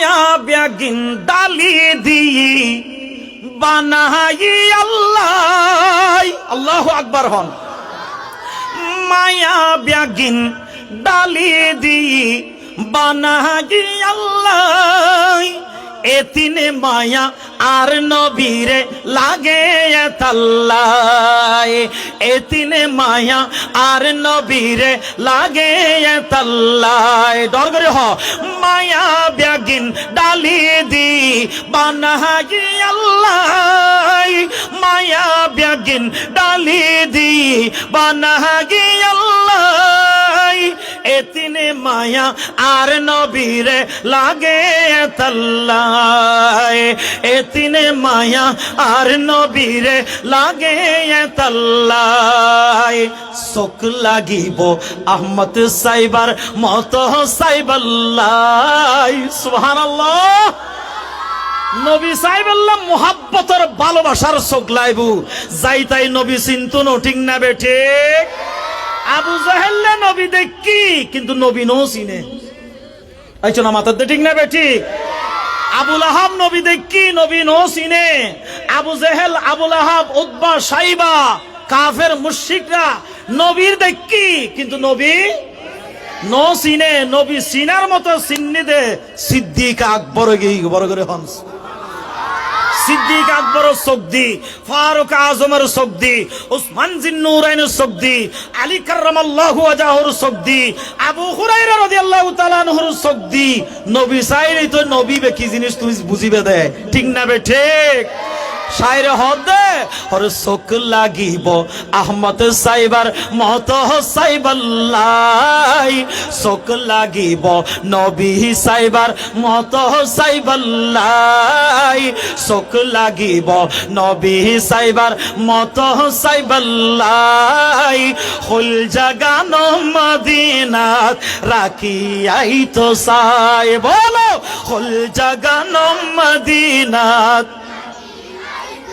মায়া ব্যাগিন ডালি দিয়ে বানাই আল্লাহ। আল্লাহ আকবার হন। মায়া ব্যাগিন ডালি দিয়ে বানাই আল্লাহ। এতিনে মায়া আর নবীরে লাগে তাল্লাই এতিনে মায়া আর নবীরে লাগে তাল্লাই ডর করে হ। মায়া ব্যাগিন ডালি দি বানাই আল্লাহ। মায়া ব্যাগিন ডালি দি আল্লাহ এতিনে মায়া আর নবীরে লাগে তাল্লাই এতিনে মায়া আর নবীরে লাগে তাল্লাই চোখ লাগিব আহমদ সাইবার, মত সাইবাল্লাই সুবহানাল্লাহ। নবী সাহেবাল্লাহ মোহাব্বতর ভালোবাসার চোখ লাইবু। যাই তাই নবী চিন্তুন ঠিক না বে ঠিক? আবু জাহেল্লা নবী দেখি কিন্তু নবী নো চিনে। আইছো না মাথাতে ঠিক না ঠিক? আবুল আহাব নবী দেখি নবী নো চিনে। আবু জেহেল আবুল আহাব উদ্বা সাইবা, কাফের, মুশরিকরা নবীর দেখি কিন্তু নবী নো চিনে। নবী সিনার মতো চিন্নি দে। সিদ্দিক আকবর গিয়ে বড় করে হনস। সিদ্দিক আকবর দি ফারুক আজমের সগদি উসমান জিন্নুরাইন দি আলী কার্রামাল্লাহু ওয়াজাহুর দি আবু হুরাইরা রাদিয়াল্লাহু তাআলা আনহুর সগদি নবী সাইরে তো নবী বে কি জিনিস তুমি বুঝিবে দে। ঠিক না বে ঠিক? শায়রে হদে হর চোখ লাগিব। আহমদ সাইবার মত সাইবাল্লাই চোখ লাগিব। নবী সাইবার মত সাইবাল্লাই চোখ লাগিব। নবী সাইবার মত সাইবাল্লাই হল জাগান মদিনাত রাখি আই তো সাই বলো, হল জাগান মদিনাত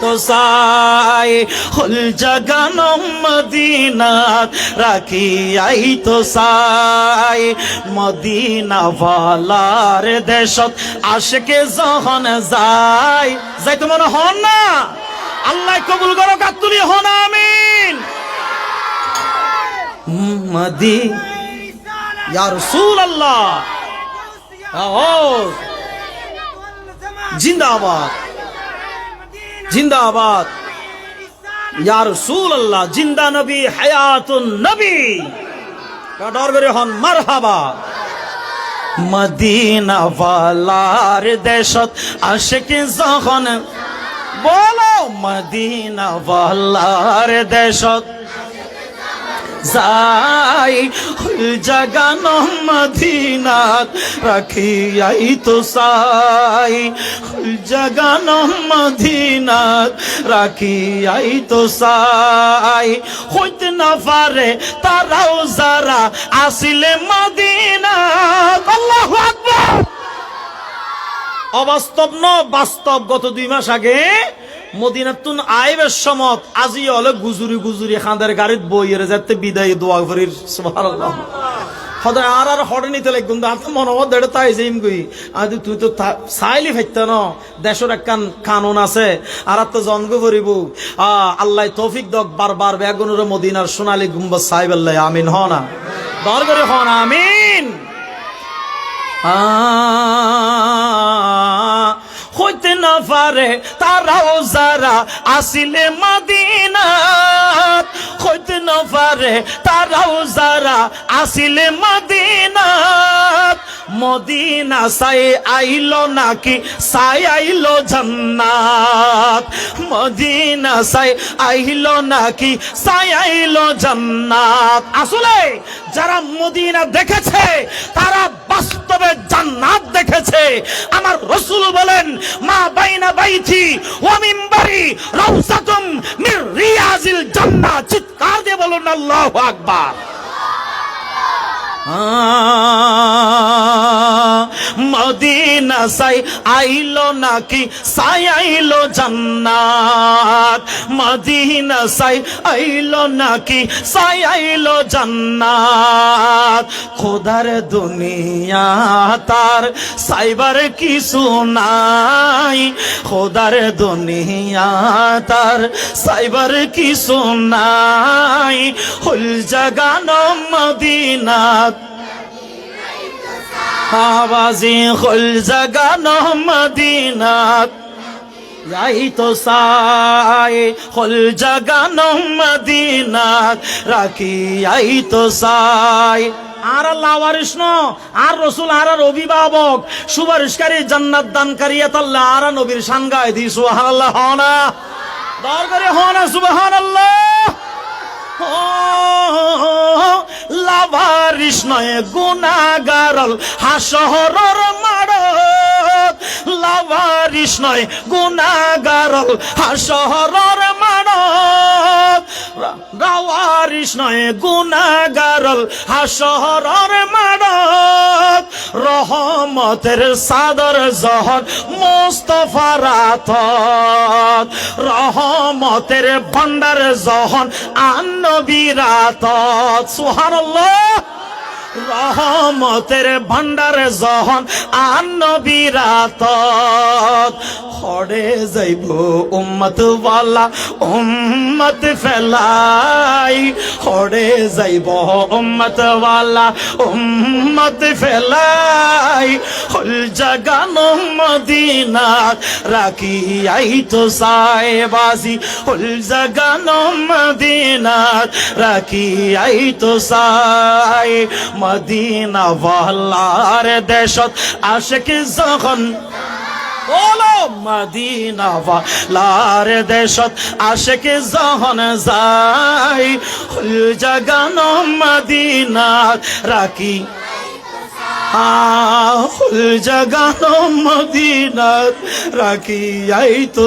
তো সাই, হল জগন মদিনাত রাখি আই তো সাই। মদিনা ভালার দেশত আশকে যখন যাই যাই তো হন না? আল্লাহ কবুল করো কাতুলি হন, আমিন। মদি ইয়া রাসূল আল্লাহ জিন্দাবাদ। জিন্দাবাদ। ইয়ার সুল আল্লাহ জিন্দা নবী, হায়াতুন নবী। ডর করে হন, মারহাবা। মদিনা ওয়ালার দেশত আশিক যখন বলো মদিনা ওয়ালার দেশত যাই জাগান মদিনাত রাখিয়াই তো সাই জাগান মদিনাত রাখিয়াই তো সাই হইতে না পারে তারাও যারা আসিলে মদিনাত। অবাস্তব ন বাস্তব গত দুই মাস আগে মদিনাতুন আইবের সমত আজি হলে গুজুরি গুজুরি খাঁদের গাড়িত বইয়ের যাতে বিদায় দোয়া করির সদায় তাই চাইলি ন। আছে দক বারবার বেগুনের মদিনার সোনালী গুম্বা সাহেব আল্লাহ, আমিন হ না। দর হন আমিন। হইতে না পারে তারাও যারা আসিলে মদিনা হইতে না পারে তারাও যারা আসিলে মদিনা মদিনা সাই আইলো নাকি? সাই আইলো জান্নাত। মদিনা সাই আইলো নাকি? সাই আইলো জান্নাত। আসলে যারা মদিনা দেখেছে, তারা বাস্তবে জান্নাত দেখেছে। আমার রসুল বলেন, মা বাইনা বাইথি ওয়া মিম্বারি রাউসাতুম মির রিয়াজিল জান্নাহ। চিৎকার দিয়ে বলুন, আল্লাহু আকবার। মদিনা মদিনা সাই আইলো নাকি? সাই আইলো জান্নাত। মদিনা সাই আইলো নাকি? সাই আইলো জান্নাত। খোদার দুনিয়া তার সাইবার কিছু নাই। খোদার দুনিয়া তার সাইবার কিছু নাই। হুল জাগানো মদিনাত। আওয়াজি হুল জাগানো মদিনাত। যাই তো সাই হল জাগানো মদিনাত। রাখি আই তো সাই। আর আল্লাহ কৃষ্ণ আর রসুল, আর আর অভিভাবক, সুপারিশকারী জান্নাত দানকারী আল্লাহ আর নবীর শান গায় দি সুবহানাল্লাহ হনা দর করে হনা সুবহানাল্লাহ। লাভারিস নয় গুনাগারল হাসহরর মাড়ত লাভারিস নয় গুনাগারল হাসহরর মাড়ত রাওয়ারিস নয় গুনাগারল হাসহরর মাড়ত রহমতের সাদর জহর মোস্তফার আতত রহমতের ভণ্ডার জহন আন্নবীর আতত সুবহানাল্লাহ। রহমতের ভণ্ডার জহন আন্নবীর আতত হড়ে যাইব উম্মত ওয়ালা উম্মত ফেলাই। হড়ে যাইব উম্মত ওয়ালা উম্মত ফেলাই। হল জাগানো মদিনাত রাখি আই তো সাহেবাজি। হল জাগানো মদিনাত রাখি আই তো সাই মদিনা ওয়ালার দেশত আশেক যখন বলো মদিনা ওয়ালার দেশত আশেক যখন যাই হুল জাগানো মদিনাত রাখি। আ হুল জাগানো মদিনাত রাখি। আই তো